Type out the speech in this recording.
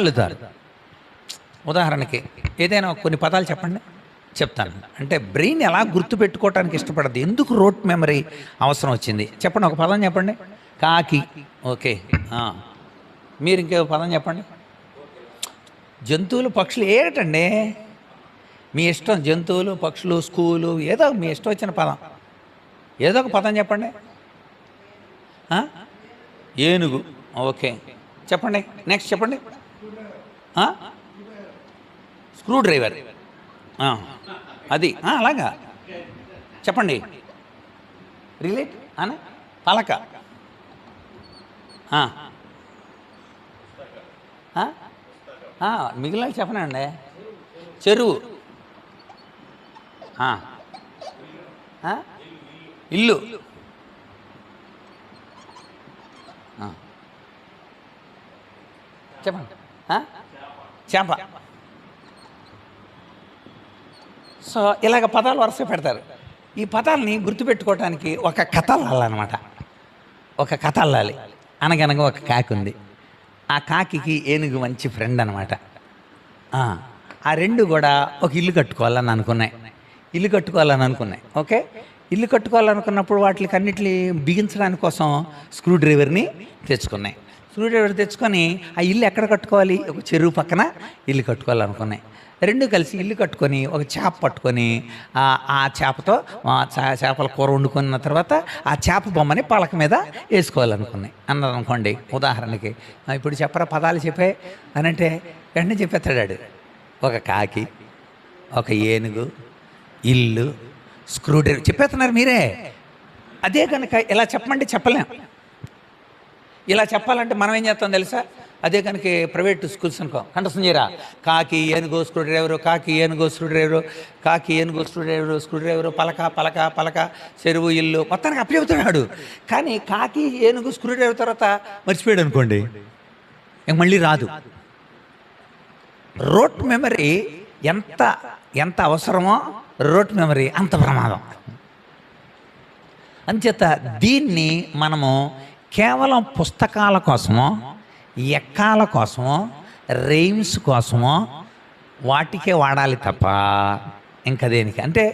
వెళ్తారు ఉదాహరణకి ఏదైనా కొన్ని పదాలు చెప్పండి. చెప్తాను. అంటే బ్రెయిన్ ఎలా గుర్తుపెట్టుకోవటానికి ఇష్టపడదు. ఎందుకు రోట్ మెమరీ అవసరం వచ్చింది? చెప్పండి ఒక పదం చెప్పండి. కాకి. ఓకే. మీరు ఇంకే పదం చెప్పండి. జంతువులు పక్షులు ఏటండి మీ ఇష్టం జంతువులు పక్షులు స్కూలు ఏదో మీ ఇష్టం వచ్చిన పదం. ఏదో ఒక పదం చెప్పండి. ఏనుగు. ఓకే. చెప్పండి. నెక్స్ట్ చెప్పండి. స్క్రూ డ్రైవర్ అది. అలాగా. చెప్పండి. రిలేట్ అన పలక. మిగిలిన చెప్పనండి. చెరువు. ఇల్లు. చెప్పండి. చేప. సో ఇలాగ పదాలు వరుస పెడతారు. ఈ పదాలని గుర్తుపెట్టుకోవడానికి ఒక కథ అల్లాలన్నమాట ఒక కథ అల్లాలి అనగనగా ఒక కాకి ఉంది ఆ కాకికి ఏనుగు మంచి ఫ్రెండ్ అనమాట ఆ రెండు కూడా ఒక ఇల్లు కట్టుకోవాలని అనుకున్నాయి. ఇల్లు కట్టుకోవాలని అనుకున్నాయి. ఓకే? ఇల్లు కట్టుకోవాలనుకున్నప్పుడు వాటికి అన్నిటిని బిగించడానికి కోసం స్క్రూ డ్రైవర్ని తెచ్చుకున్నాయి. స్క్రూ తెచ్చుకొని ఆ ఇల్లు ఎక్కడ కట్టుకోవాలి? ఒక చెరువు పక్కన ఇల్లు కట్టుకోవాలనుకున్నాయి రెండు కలిసి ఇల్లు కట్టుకొని ఒక చేప పట్టుకొని ఆ చేపతో చా- చేపల కూర వండుకున్న తర్వాత ఆ చేప బొమ్మని పలక మీద వేసుకోవాలనుకున్నాయి అన్నది అనుకోండి ఉదాహరణకి. ఇప్పుడు చెప్పరా పదాలు చెప్పే? అని అంటే వెంటనే చెప్పేస్తాడాడు ఒక కాకి ఒక ఏనుగు ఇల్లు స్క్రూ డ్రైవర్. చెప్పేస్తున్నారు మీరే? అదే కనుక ఇలా చెప్పమంటే చెప్పలేం. ఇలా చెప్పాలంటే మనం ఏం చేస్తాం తెలుసా? అదే కనుక ప్రైవేట్ స్కూల్స్ అనుకో. కంఠస్థం చేయరా కాకి ఏనుగో స్క్రూ డ్రైవరు కాకి ఏనుగో స్క్రూ డ్రైవరు కాకి ఏనుగో స్క్రూ డ్రైవరు స్క్రూ డ్రైవరు పలక పలక పలక చెరువు ఇల్లు మొత్తానికి అప్పచెబుతున్నాడు కానీ కాకి ఏనుగు స్క్రూ డ్రైవర్ తర్వాత మర్చిపోయాడు అనుకోండి. ఇంక మళ్ళీ రాదు. రోట్ మెమరీ ఎంత ఎంత అవసరమో రోట్ మెమరీ అంత ప్రమాదం. అంచేత దీన్ని మనము కేవలం పుస్తకాల కోసమో ఎక్కాల కోసమో రైమ్స్ కోసమో వాటికే వాడాలి తప్ప ఇంకా దేనికి. అంటే